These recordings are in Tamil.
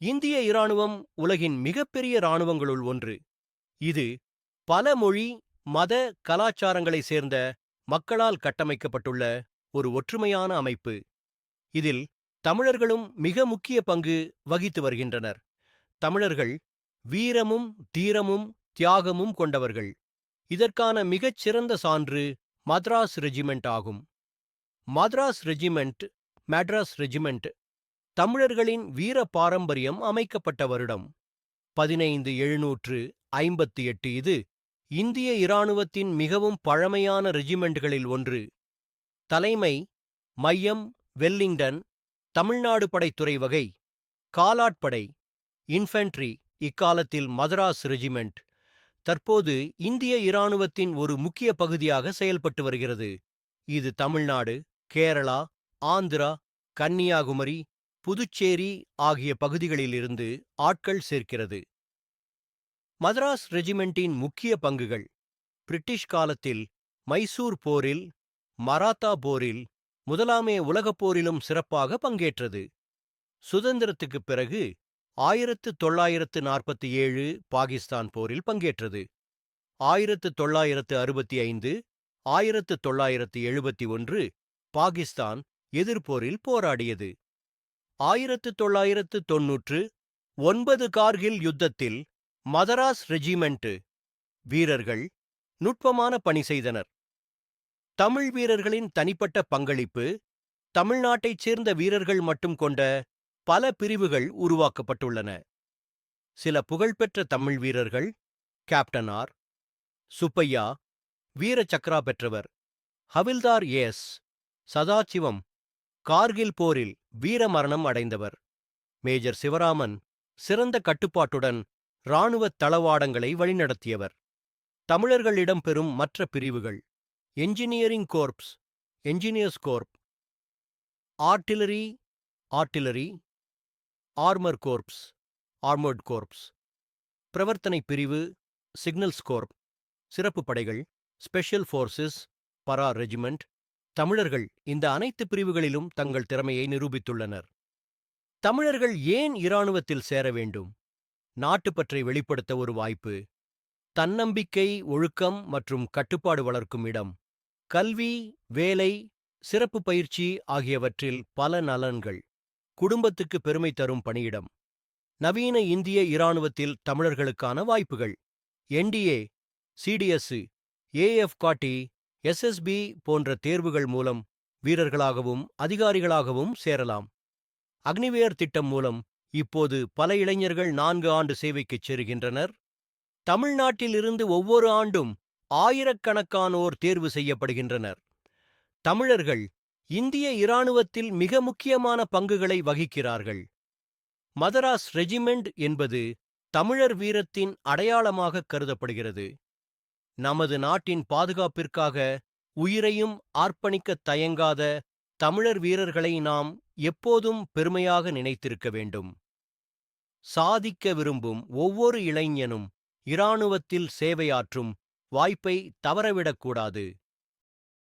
இந்திய இராணுவம் உலகின் மிகப்பெரிய இராணுவங்களுள் ஒன்று. இது பல மொழி மத கலாச்சாரங்களைச் சேர்ந்த மக்களால் கட்டமைக்கப்பட்டுள்ள ஒரு ஒற்றுமையான அமைப்பு. இதில் தமிழர்களும் மிக முக்கிய பங்கு வகித்து வருகின்றனர். தமிழர்கள் வீரமும் தீரமும் தியாகமும் கொண்டவர்கள். இதற்கான மிகச் சிறந்த சான்று மத்ராஸ் ரெஜிமெண்ட் ஆகும். மத்ராஸ் ரெஜிமெண்ட் மெட்ராஸ் ரெஜிமெண்ட் தமிழர்களின் வீர பாரம்பரியம் அமைக்கப்பட்ட வருடம். பதினைந்து எழுநூற்று ஐம்பத்து எட்டு இது இந்திய இராணுவத்தின் மிகவும் பழமையான ரெஜிமெண்ட்களில் ஒன்று. தலைமை மையம் வெல்லிங்டன் தமிழ்நாடு படைத்துறை வகை காலாட்படை இன்ஃபென்ட்ரி இக்காலத்தில் மதராஸ் ரெஜிமெண்ட் தற்போது இந்திய இராணுவத்தின் ஒரு முக்கிய பகுதியாக செயல்பட்டு வருகிறது. இது தமிழ்நாடு, கேரளா, ஆந்திரா, கன்னியாகுமரி, புதுச்சேரி ஆகிய பகுதிகளிலிருந்து ஆட்கள் சேர்க்கிறது. மதராஸ் ரெஜிமெண்டின் முக்கிய பங்குகள் பிரிட்டிஷ் காலத்தில் மைசூர் போரில், மராத்தா போரில், முதலாமே உலகப் போரிலும் சிறப்பாக பங்கேற்றது. சுதந்திரத்துக்குப் பிறகு ஆயிரத்து தொள்ளாயிரத்து நாற்பத்தி ஏழு பாகிஸ்தான் போரில் பங்கேற்றது. ஆயிரத்து தொள்ளாயிரத்து அறுபத்தி ஐந்து, ஆயிரத்து தொள்ளாயிரத்து எழுபத்தி ஒன்று பாகிஸ்தான் எதிர்ப்போரில் போராடியது. ஆயிரத்து தொள்ளாயிரத்து தொன்னூற்று ஒன்பது கார்கில் யுத்தத்தில் மதராஸ் ரெஜிமெண்ட் வீரர்கள் நுட்பமான பணி செய்தனர். தமிழ் வீரர்களின் தனிப்பட்ட பங்களிப்பு தமிழ்நாட்டைச் சேர்ந்த வீரர்கள் மட்டும் கொண்ட பல பிரிவுகள் உருவாக்கப்பட்டுள்ளன. சில புகழ்பெற்ற தமிழ் வீரர்கள் கேப்டன் ஆர். சுப்பையா வீர சக்ரா பெற்றவர். ஹவில்தார் எஸ். சதாசிவம் கார்கில் போரில் வீரமரணம் அடைந்தவர். மேஜர் சிவராமன் சிறந்த கட்டுப்பாட்டுடன் இராணுவத் தளவாடங்களை வழிநடத்தியவர். தமிழர்கள் இடம்பெறும் மற்ற பிரிவுகள் engineering corps engineers corp artillery artillery armour corps armoured corps பிரவர்த்தனை பிரிவு சிக்னல்ஸ் கோர்ப் சிறப்பு படைகள் ஸ்பெஷல் ஃபோர்ஸஸ் பரா ரெஜிமெண்ட் தமிழர்கள் இந்த அனைத்து பிரிவுகளிலும் தங்கள் திறமையை நிரூபித்துள்ளனர். தமிழர்கள் ஏன் இராணுவத்தில் சேர வேண்டும்? நாட்டுப்பற்றை வெளிப்படுத்த ஒரு வாய்ப்பு. தன்னம்பிக்கை, ஒழுக்கம் மற்றும் கட்டுப்பாடு வளர்க்கும் இடம். கல்வி, வேலை, சிறப்பு பயிற்சி ஆகியவற்றில் பல நலன்கள். குடும்பத்துக்கு பெருமை தரும் பணியிடம். நவீன இந்திய இராணுவத்தில் தமிழர்களுக்கான வாய்ப்புகள். NDA, CDS, AFCAT, SSB போன்ற தேர்வுகள் மூலம் வீரர்களாகவும் அதிகாரிகளாகவும் சேரலாம். அக்னிவேர் திட்டம் மூலம் இப்போது பல இளைஞர்கள் நான்கு ஆண்டு சேவைக்குச் சேருகின்றனர். தமிழ்நாட்டிலிருந்து ஒவ்வொரு ஆண்டும் ஆயிரக்கணக்கானோர் தேர்வு செய்யப்படுகின்றனர். தமிழர்கள் இந்திய இராணுவத்தில் மிக முக்கியமான பங்குகளை வகிக்கிறார்கள். மதராஸ் ரெஜிமெண்ட் என்பது தமிழர் வீரத்தின் அடையாளமாக கருதப்படுகிறது. நமது நாட்டின் பாதுகாப்பிற்காக உயிரையும் ஆர்ப்பணிக்கத் தயங்காத தமிழர் வீரர்களை நாம் எப்போதும் பெருமையாக நினைத்திருக்க வேண்டும். சாதிக்க விரும்பும் ஒவ்வொரு இளைஞனும் இராணுவத்தில் சேவையாற்றும் வாய்ப்பை தவறவிடக்கூடாது.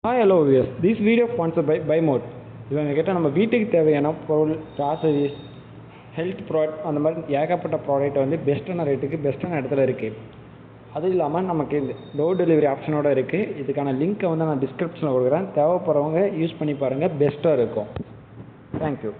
Hi hello viewers this video sponsor by by mode இவங்க கிட்ட நம்ம வீட்டுக்கு தேவையான பொருள் கிராசரிஸ் ஹெல்த் ப்ராடக்ட் அந்த மாதிரி ஏகப்பட்ட ப்ராடக்ட் வந்து பெஸ்ட்டான ரேட்டுக்கு பெஸ்ட்டான இடத்துல இருக்குது அது இல்லாமல் நமக்கு இந்த டோர் டெலிவரி ஆப்ஷனோட இருக்குது இதுக்கான லிங்க்கை வந்து நான் டிஸ்கிரிப்ஷனில் கொடுக்குறேன். தேவைப்படுறவங்க யூஸ் பண்ணி பாருங்கள் பெஸ்ட்டாக இருக்கும். தேங்க்யூ